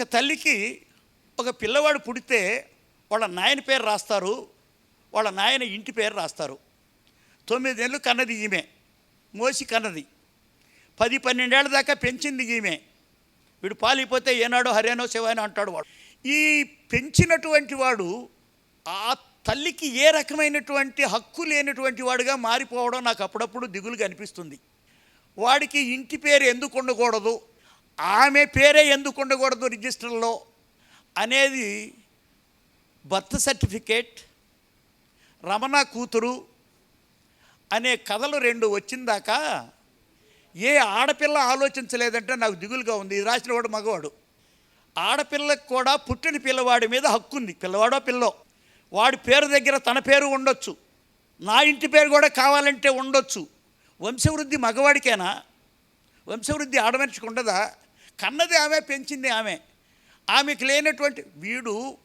ఒక తల్లికి ఒక పిల్లవాడు పుడితే వాళ్ళ నాయన పేరు రాస్తారు వాళ్ళ నాయన ఇంటి పేరు రాస్తారు. తొమ్మిదేళ్ళు కన్నది ఈమె మోసి కన్నది. పది పన్నెండేళ్ళ దాకా పెంచింది ఈమె. వీడు పాలిపోతే ఏనాడో హర్యానో శివానో అంటాడు వాడు. ఈ పెంచినటువంటి వాడు ఆ తల్లికి ఏ రకమైనటువంటి హక్కు లేనటువంటి వాడుగా మారిపోవడం నాకు అప్పుడప్పుడు దిగులుగా అనిపిస్తుంది. వాడికి ఇంటి పేరు ఎందుకు ఉండకూడదు? ఆమె పేరే ఎందుకు ఉండకూడదు రిజిస్టర్లో అనేది బర్త్ సర్టిఫికేట్ రమణ కూతురు అనే కథలు రెండు వచ్చిందాక ఏ ఆడపిల్ల ఆలోచించలేదంటే నాకు దిగులుగా ఉంది. ఇది రాసిన వాడు మగవాడు. ఆడపిల్లకు కూడా పుట్టిన పిల్లవాడి మీద హక్కు ఉంది. పిల్లవాడో పిల్లో. వాడి పేరు దగ్గర తన పేరు ఉండొచ్చు. నా ఇంటి పేరు కూడా కావాలంటే ఉండొచ్చు. వంశవృద్ధి మగవాడికేనా? వంశవృద్ధి ఆడమనిషికి ఉండదా? కన్నది ఆమె పెంచింది ఆమె. ఆమెకు లేనటువంటి వీడు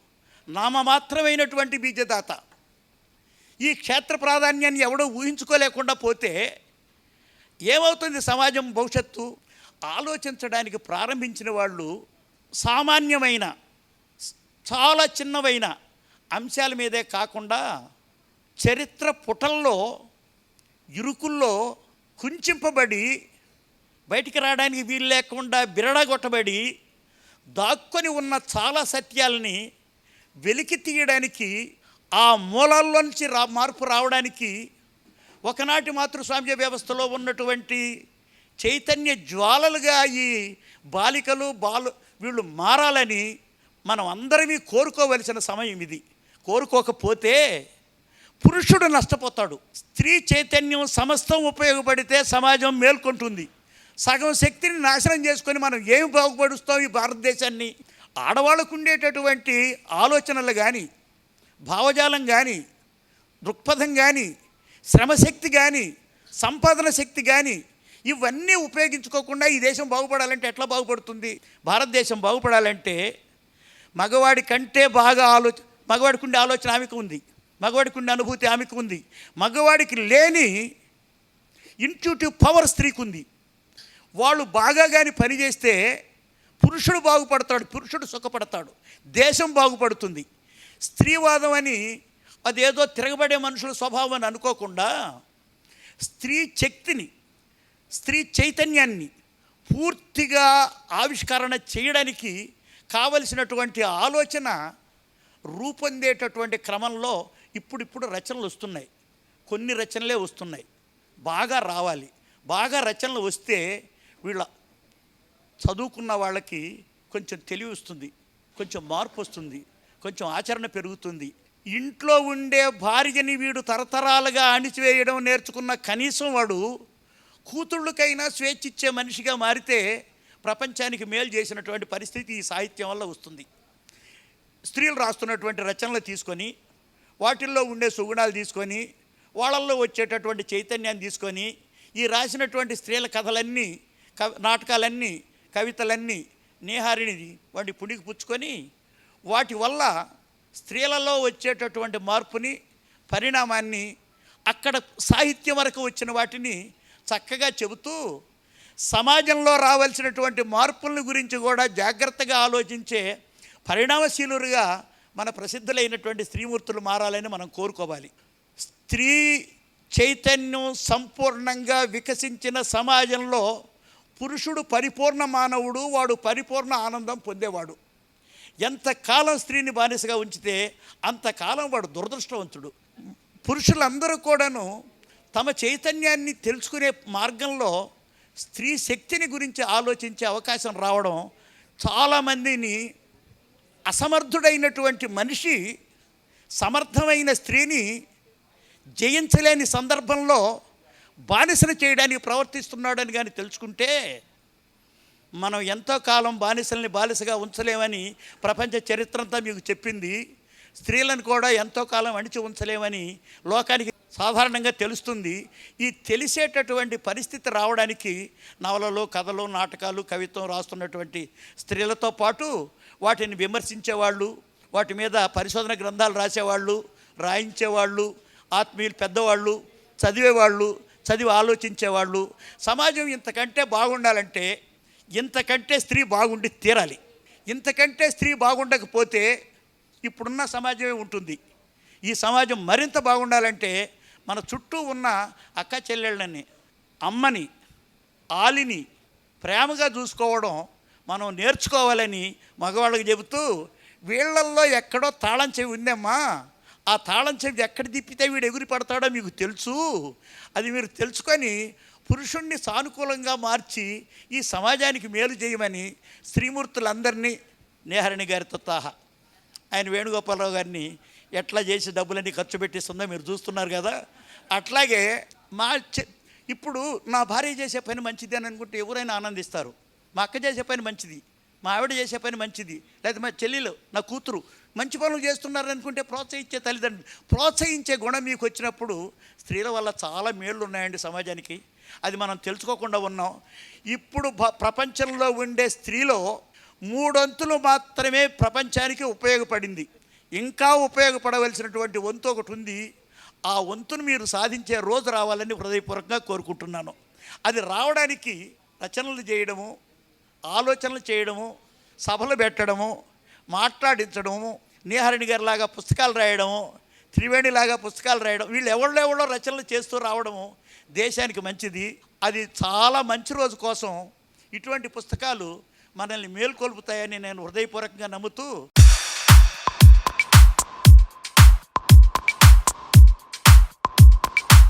నామమాత్రమైనటువంటి బీజదాత. ఈ క్షేత్ర ప్రాధాన్యాన్ని ఎవడో ఊహించుకోలేకుండా పోతే ఏమవుతుంది సమాజం భవిష్యత్తు? ఆలోచించడానికి ప్రారంభించిన వాళ్ళు సామాన్యమైన చాలా చిన్నవైన అంశాల మీదే కాకుండా చరిత్ర పుటల్లో ఇరుకుల్లో కుంచింపబడి బయటికి రావడానికి వీలు లేకుండా బిరడగొట్టబడి దాక్కొని ఉన్న చాలా సత్యాలని వెలికి తీయడానికి ఆ మూలాల్లోంచి రా మార్పు రావడానికి ఒకనాటి మాతృస్వామ్య వ్యవస్థలో ఉన్నటువంటి చైతన్య జ్వాలలుగా ఈ బాలికలు బాలు వీళ్ళు మారాలని మనం అందరినీ కోరుకోవలసిన సమయం ఇది. కోరుకోకపోతే పురుషుడు నష్టపోతాడు. స్త్రీ చైతన్యం సమస్తం ఉపయోగపడితే సమాజం మేల్కొంటుంది. సగం శక్తిని నాశనం చేసుకొని మనం ఏమి బాగుపడుస్తాం ఈ భారతదేశాన్ని? ఆడవాళ్ళకు ఉండేటటువంటి ఆలోచనలు కానీ భావజాలం కానీ దృక్పథం కానీ శ్రమశక్తి కానీ సంపాదన శక్తి కానీ ఇవన్నీ ఉపయోగించుకోకుండా ఈ దేశం బాగుపడాలంటే ఎట్లా బాగుపడుతుంది? భారతదేశం బాగుపడాలంటే మగవాడి కంటే బాగా ఆలోచన మగవాడికి ఉండే ఆలోచన ఆమెకు ఉంది. మగవాడికి ఉండే అనుభూతి ఆమెకు ఉంది. మగవాడికి లేని ఇంట్యూటివ్ పవర్ స్త్రీకి ఉంది. వాళ్ళు బాగా కానీ పనిచేస్తే పురుషుడు బాగుపడతాడు పురుషుడు సుఖపడతాడు. దేశం బాగుపడుతుంది. స్త్రీవాదం అని అదేదో తిరగబడే మనుషుల స్వభావం అని అనుకోకుండా స్త్రీ శక్తిని స్త్రీ చైతన్యాన్ని పూర్తిగా ఆవిష్కరణ చేయడానికి కావలసినటువంటి ఆలోచన రూపొందేటటువంటి క్రమంలో ఇప్పుడిప్పుడు రచనలు వస్తున్నాయి. కొన్ని రచనలే వస్తున్నాయి. బాగా రావాలి. బాగా రచనలు వస్తే వీళ్ళ చదువుకున్న వాళ్ళకి కొంచెం తెలివి వస్తుంది కొంచెం మార్పు వస్తుంది కొంచెం ఆచరణ పెరుగుతుంది. ఇంట్లో ఉండే భార్యని వీడు తరతరాలుగా అణిచివేయడం నేర్చుకున్న కనీసం వాడు కూతుళ్ళకైనా స్వేచ్ఛ ఇచ్చే మనిషిగా మారితే ప్రపంచానికి మేలు చేసినటువంటి పరిస్థితి ఈ సాహిత్యం వల్ల వస్తుంది. స్త్రీలు రాస్తున్నటువంటి రచనలు తీసుకొని వాటిల్లో ఉండే సుగుణాలు తీసుకొని వాళ్ళల్లో వచ్చేటటువంటి చైతన్యాన్ని తీసుకొని ఈ రాసినటువంటి స్త్రీల కథలన్నీ కవి నాటకాలన్నీ కవితలన్నీ నేహారిని వాటి పుణికి పుచ్చుకొని వాటి వల్ల స్త్రీలలో వచ్చేటటువంటి మార్పుని పరిణామాన్ని అక్కడ సాహిత్యం వరకు వచ్చిన వాటిని చక్కగా చెబుతూ సమాజంలో రావాల్సినటువంటి మార్పుల గురించి కూడా జాగ్రత్తగా ఆలోచించే పరిణామశీలుగా మన ప్రసిద్ధులైనటువంటి స్త్రీమూర్తులు మారాలని మనం కోరుకోవాలి. స్త్రీ చైతన్యం సంపూర్ణంగా వికసించిన సమాజంలో పురుషుడు పరిపూర్ణ మానవుడు వాడు పరిపూర్ణ ఆనందం పొందేవాడు. ఎంతకాలం స్త్రీని బానిసగా ఉంచితే అంతకాలం వాడు దురదృష్టవంతుడు. పురుషులందరూ కూడాను తమ చైతన్యాన్ని తెలుసుకునే మార్గంలో స్త్రీ శక్తిని గురించి ఆలోచించే అవకాశం రావడం చాలామందిని అసమర్థుడైనటువంటి మనిషి సమర్థమైన స్త్రీని జయించలేని సందర్భంలో బానిసలు చేయడానికి ప్రవర్తిస్తున్నాడని కానీ తెలుసుకుంటే మనం ఎంతో కాలం బానిసల్ని బానిసగా ఉంచలేమని ప్రపంచ చరిత్ర అంతా మీకు చెప్పింది. స్త్రీలను కూడా ఎంతో కాలం అణిచి ఉంచలేమని లోకానికి సాధారణంగా తెలుస్తుంది. ఈ తెలిసేటటువంటి పరిస్థితి రావడానికి నవలలు కథలు నాటకాలు కవిత్వం రాస్తున్నటువంటి స్త్రీలతో పాటు వాటిని విమర్శించేవాళ్ళు వాటి మీద పరిశోధన గ్రంథాలు రాసేవాళ్ళు రాయించేవాళ్ళు ఆత్మీయులు పెద్దవాళ్ళు చదివేవాళ్ళు చదివి ఆలోచించేవాళ్ళు సమాజం ఇంతకంటే బాగుండాలంటే ఇంతకంటే స్త్రీ బాగుండి తీరాలి. ఇంతకంటే స్త్రీ బాగుండకపోతే ఇప్పుడున్న సమాజమే ఉంటుంది. ఈ సమాజం మరింత బాగుండాలంటే మన చుట్టూ ఉన్న అక్క చెల్లెళ్ళని అమ్మని ఆలిని ప్రేమగా చూసుకోవడం మనం నేర్చుకోవాలని మగవాళ్ళకి చెబుతూ వీళ్ళల్లో ఎక్కడో తాళం చెవి ఉందమ్మా. ఆ తాళం చెవి ఎక్కడ తిప్పితే వీడు ఎగురి పడతాడో మీకు తెలుసు. అది మీరు తెలుసుకొని పురుషుణ్ణి సానుకూలంగా మార్చి ఈ సమాజానికి మేలు చేయమని శ్రీమూర్తులందరినీ నేహరణి గారితో తాహా. ఆయన వేణుగోపాలరావు గారిని ఎట్లా చేసి డబ్బులన్నీ ఖర్చు పెట్టిస్తుందో మీరు చూస్తున్నారు కదా. అట్లాగే మా చె- ఇప్పుడు నా భార్య చేసే పని మంచిది అని అనుకుంటే ఎవరైనా ఆనందిస్తారు. మా అక్క చేసే పని మంచిది. మా ఆవిడ చేసే పని మంచిది. లేదా మా చెల్లెలు నా కూతురు మంచి పనులు చేస్తున్నారు అనుకుంటే ప్రోత్సహించే తల్లిదండ్రులు ప్రోత్సహించే గుణం మీకు వచ్చినప్పుడు స్త్రీల వల్ల చాలా మేళ్ళు ఉన్నాయండి సమాజానికి. అది మనం తెలుసుకోకుండా ఉన్నాం. ఇప్పుడు ప్రపంచంలో ఉండే స్త్రీలో మూడొంతులు మాత్రమే ప్రపంచానికి ఉపయోగపడింది. ఇంకా ఉపయోగపడవలసినటువంటి వంతు ఒకటి ఉంది. ఆ వంతును మీరు సాధించే రోజు రావాలని హృదయపూర్వకంగా కోరుకుంటున్నాను. అది రావడానికి రచనలు చేయడము ఆలోచనలు చేయడము సభలు పెట్టడము మాట్లాడించడము నీహారణి గారిలాగా పుస్తకాలు రాయడము త్రివేణిలాగా పుస్తకాలు రాయడం వీళ్ళు ఎవళ్ళెవడో రచనలు చేస్తూ రావడము దేశానికి మంచిది. అది చాలా మంచి రోజు కోసం ఇటువంటి పుస్తకాలు మనల్ని మేల్కొల్పుతాయని నేను హృదయపూర్వకంగా నమ్ముతూ